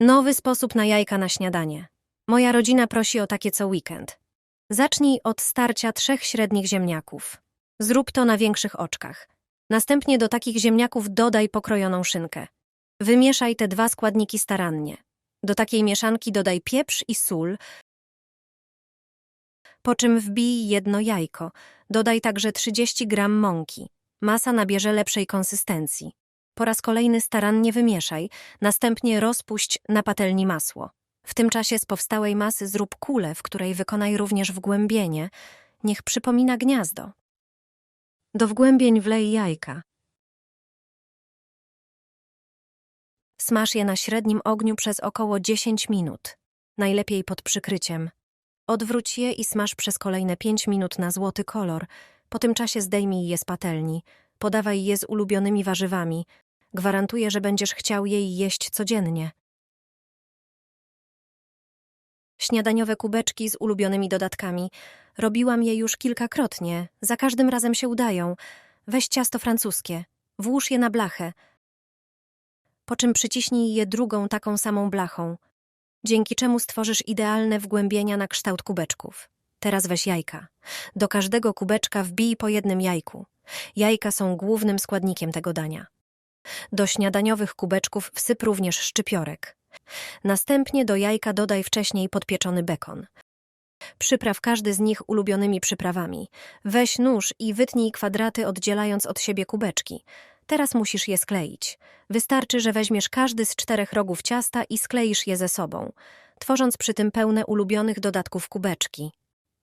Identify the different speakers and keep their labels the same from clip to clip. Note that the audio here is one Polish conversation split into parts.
Speaker 1: Nowy sposób na jajka na śniadanie. Moja rodzina prosi o takie co weekend. Zacznij od starcia trzech średnich ziemniaków. Zrób to na większych oczkach. Następnie do takich ziemniaków dodaj pokrojoną szynkę. Wymieszaj te dwa składniki starannie. Do takiej mieszanki dodaj pieprz i sól, po czym wbij jedno jajko. Dodaj także 30 gram mąki. Masa nabierze lepszej konsystencji. Po raz kolejny starannie wymieszaj, następnie rozpuść na patelni masło. W tym czasie z powstałej masy zrób kulę, w której wykonaj również wgłębienie. Niech przypomina gniazdo. Do wgłębień wlej jajka. Smaż je na średnim ogniu przez około 10 minut, najlepiej pod przykryciem. Odwróć je i smaż przez kolejne 5 minut na złoty kolor. Po tym czasie zdejmij je z patelni. Podawaj je z ulubionymi warzywami. Gwarantuję, że będziesz chciał jej jeść codziennie. Śniadaniowe kubeczki z ulubionymi dodatkami. Robiłam je już kilkakrotnie, za każdym razem się udają. Weź ciasto francuskie, włóż je na blachę, po czym przyciśnij je drugą taką samą blachą, dzięki czemu stworzysz idealne wgłębienia na kształt kubeczków. Teraz weź jajka. Do każdego kubeczka wbij po jednym jajku. Jajka są głównym składnikiem tego dania. Do śniadaniowych kubeczków wsyp również szczypiorek. Następnie do jajka dodaj wcześniej podpieczony bekon. Przypraw każdy z nich ulubionymi przyprawami. Weź nóż i wytnij kwadraty oddzielając od siebie kubeczki. Teraz musisz je skleić. Wystarczy, że weźmiesz każdy z czterech rogów ciasta i skleisz je ze sobą, tworząc przy tym pełne ulubionych dodatków kubeczki.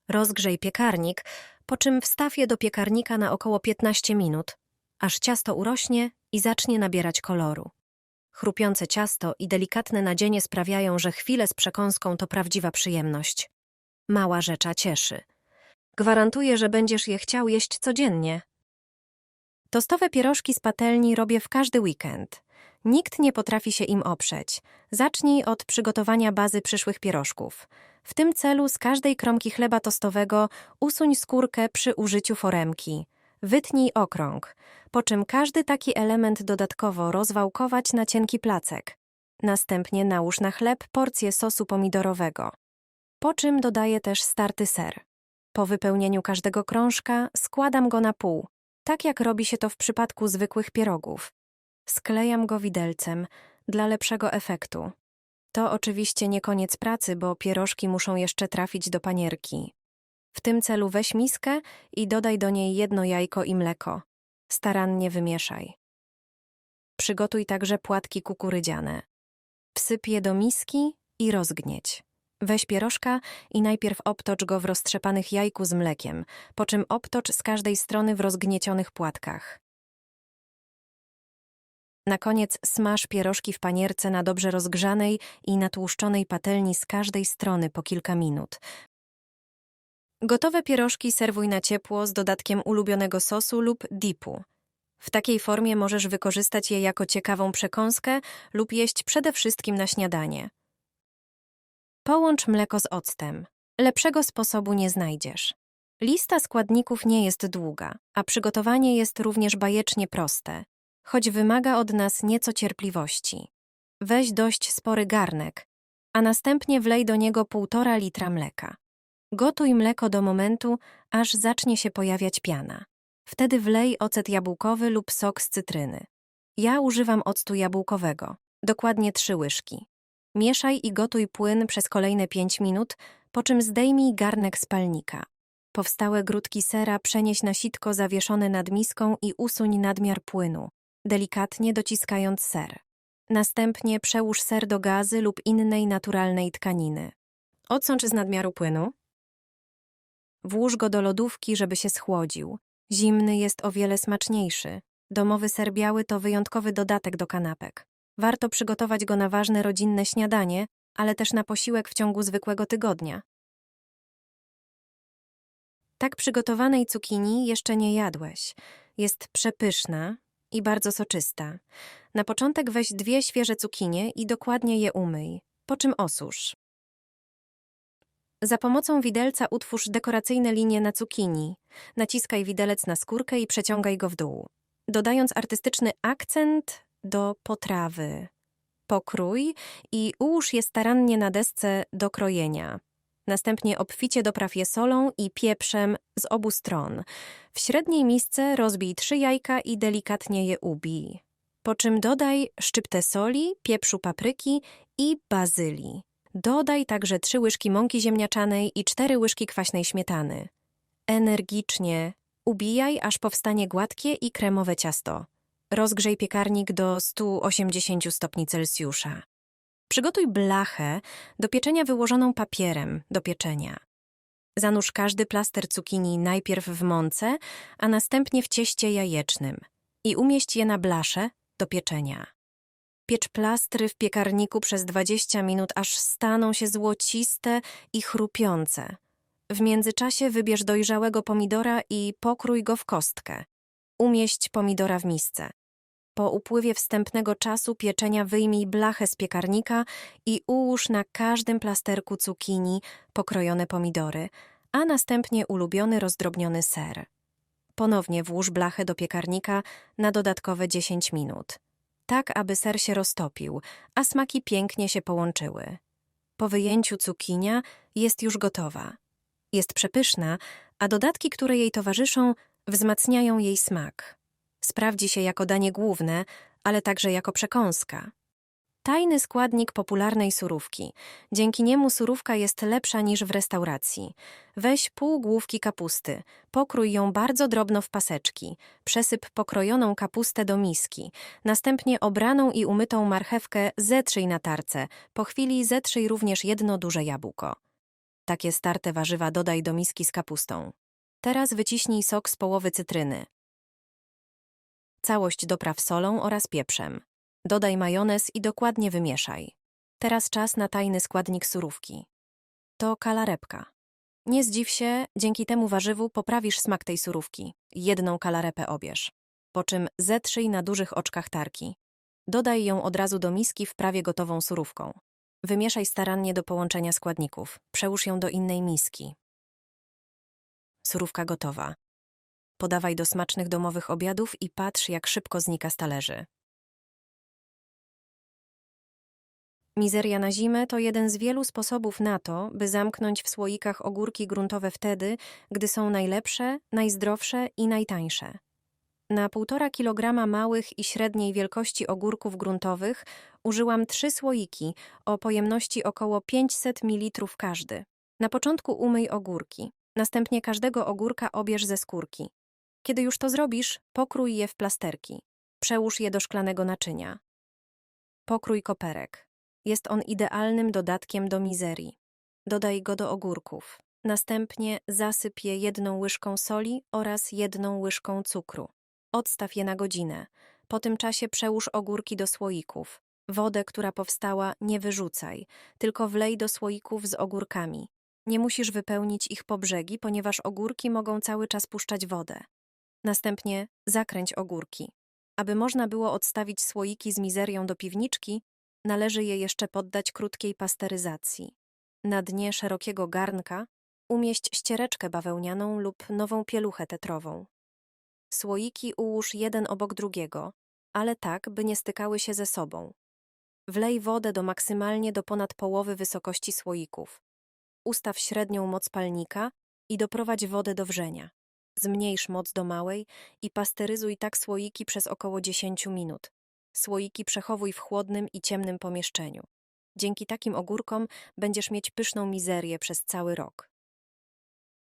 Speaker 1: Rozgrzej piekarnik, po czym wstaw je do piekarnika na około 15 minut, aż ciasto urośnie i zacznie nabierać koloru. Chrupiące ciasto i delikatne nadzienie sprawiają, że chwile z przekąską to prawdziwa przyjemność. Mała rzecza cieszy. Gwarantuję, że będziesz je chciał jeść codziennie. Tostowe pierożki z patelni robię w każdy weekend. Nikt nie potrafi się im oprzeć. Zacznij od przygotowania bazy przyszłych pierożków. W tym celu z każdej kromki chleba tostowego usuń skórkę przy użyciu foremki. Wytnij okrąg, po czym każdy taki element dodatkowo rozwałkować na cienki placek. Następnie nałóż na chleb porcję sosu pomidorowego. Po czym dodaję też starty ser. Po wypełnieniu każdego krążka składam go na pół, tak jak robi się to w przypadku zwykłych pierogów. Sklejam go widelcem dla lepszego efektu. To oczywiście nie koniec pracy, bo pierożki muszą jeszcze trafić do panierki. W tym celu weź miskę i dodaj do niej jedno jajko i mleko. Starannie wymieszaj. Przygotuj także płatki kukurydziane. Wsyp je do miski i rozgnieć. Weź pierożka i najpierw obtocz go w roztrzepanych jajku z mlekiem, po czym obtocz z każdej strony w rozgniecionych płatkach. Na koniec smaż pierożki w panierce na dobrze rozgrzanej i natłuszczonej patelni z każdej strony po kilka minut. Gotowe pierożki serwuj na ciepło z dodatkiem ulubionego sosu lub dipu. W takiej formie możesz wykorzystać je jako ciekawą przekąskę lub jeść przede wszystkim na śniadanie. Połącz mleko z octem. Lepszego sposobu nie znajdziesz. Lista składników nie jest długa, a przygotowanie jest również bajecznie proste, choć wymaga od nas nieco cierpliwości. Weź dość spory garnek, a następnie wlej do niego półtora litra mleka. Gotuj mleko do momentu, aż zacznie się pojawiać piana. Wtedy wlej ocet jabłkowy lub sok z cytryny. Ja używam octu jabłkowego, dokładnie trzy łyżki. Mieszaj i gotuj płyn przez kolejne 5 minut, po czym zdejmij garnek z palnika. Powstałe grudki sera przenieś na sitko zawieszone nad miską i usuń nadmiar płynu, delikatnie dociskając ser. Następnie przełóż ser do gazy lub innej naturalnej tkaniny. Odsącz z nadmiaru płynu. Włóż go do lodówki, żeby się schłodził. Zimny jest o wiele smaczniejszy. Domowy ser biały to wyjątkowy dodatek do kanapek. Warto przygotować go na ważne rodzinne śniadanie, ale też na posiłek w ciągu zwykłego tygodnia. Tak przygotowanej cukinii jeszcze nie jadłeś. Jest przepyszna i bardzo soczysta. Na początek weź dwie świeże cukinie i dokładnie je umyj, po czym osusz. Za pomocą widelca utwórz dekoracyjne linie na cukinii. Naciskaj widelec na skórkę i przeciągaj go w dół, dodając artystyczny akcent do potrawy. pokrój i ułóż je starannie na desce do krojenia. Następnie obficie dopraw je solą i pieprzem z obu stron. W średniej misce rozbij trzy jajka i delikatnie je ubij. Po czym dodaj szczyptę soli, pieprzu papryki i bazylii. Dodaj także trzy łyżki mąki ziemniaczanej i cztery łyżki kwaśnej śmietany. Energicznie ubijaj, aż powstanie gładkie i kremowe ciasto. Rozgrzej piekarnik do 180 stopni Celsjusza. Przygotuj blachę do pieczenia wyłożoną papierem do pieczenia. Zanurz każdy plaster cukinii najpierw w mące, a następnie w cieście jajecznym i umieść je na blaszę do pieczenia. Piecz plastry w piekarniku przez 20 minut, aż staną się złociste i chrupiące. W międzyczasie wybierz dojrzałego pomidora i pokrój go w kostkę. Umieść pomidora w misce. Po upływie wstępnego czasu pieczenia wyjmij blachę z piekarnika i ułóż na każdym plasterku cukinii pokrojone pomidory, a następnie ulubiony rozdrobniony ser. Ponownie włóż blachę do piekarnika na dodatkowe 10 minut, tak aby ser się roztopił, a smaki pięknie się połączyły. Po wyjęciu cukinia jest już gotowa. Jest przepyszna, a dodatki, które jej towarzyszą, wzmacniają jej smak. Sprawdzi się jako danie główne, ale także jako przekąska. Tajny składnik popularnej surówki. Dzięki niemu surówka jest lepsza niż w restauracji. Weź pół główki kapusty, pokrój ją bardzo drobno w paseczki, przesyp pokrojoną kapustę do miski, następnie obraną i umytą marchewkę zetrzyj na tarce, po chwili zetrzyj również jedno duże jabłko. Takie starte warzywa dodaj do miski z kapustą. Teraz wyciśnij sok z połowy cytryny. Całość dopraw solą oraz pieprzem. Dodaj majonez i dokładnie wymieszaj. Teraz czas na tajny składnik surówki. To kalarepka. Nie zdziw się, dzięki temu warzywu poprawisz smak tej surówki. Jedną kalarepę obierz. Po czym zetrzyj na dużych oczkach tarki. Dodaj ją od razu do miski w prawie gotową surówką. Wymieszaj starannie do połączenia składników. Przełóż ją do innej miski. Surówka gotowa. Podawaj do smacznych domowych obiadów i patrz, jak szybko znika z talerzy. Mizeria na zimę to jeden z wielu sposobów na to, by zamknąć w słoikach ogórki gruntowe wtedy, gdy są najlepsze, najzdrowsze i najtańsze. Na 1,5 kg małych i średniej wielkości ogórków gruntowych użyłam trzy słoiki o pojemności około 500 ml każdy. Na początku umyj ogórki. Następnie każdego ogórka obierz ze skórki. Kiedy już to zrobisz, pokrój je w plasterki. Przełóż je do szklanego naczynia. Pokrój koperek. Jest on idealnym dodatkiem do mizerii. Dodaj go do ogórków. Następnie zasyp je jedną łyżką soli oraz jedną łyżką cukru. Odstaw je na godzinę. Po tym czasie przełóż ogórki do słoików. Wodę, która powstała, nie wyrzucaj, tylko wlej do słoików z ogórkami. Nie musisz wypełnić ich po brzegi, ponieważ ogórki mogą cały czas puszczać wodę. Następnie zakręć ogórki. Aby można było odstawić słoiki z mizerią do piwniczki, należy je jeszcze poddać krótkiej pasteryzacji. Na dnie szerokiego garnka umieść ściereczkę bawełnianą lub nową pieluchę tetrową. Słoiki ułóż jeden obok drugiego, ale tak, by nie stykały się ze sobą. Wlej wodę do maksymalnie do ponad połowy wysokości słoików. Ustaw średnią moc palnika i doprowadź wodę do wrzenia. Zmniejsz moc do małej i pasteryzuj tak słoiki przez około 10 minut. Słoiki przechowuj w chłodnym i ciemnym pomieszczeniu. Dzięki takim ogórkom będziesz mieć pyszną mizerię przez cały rok.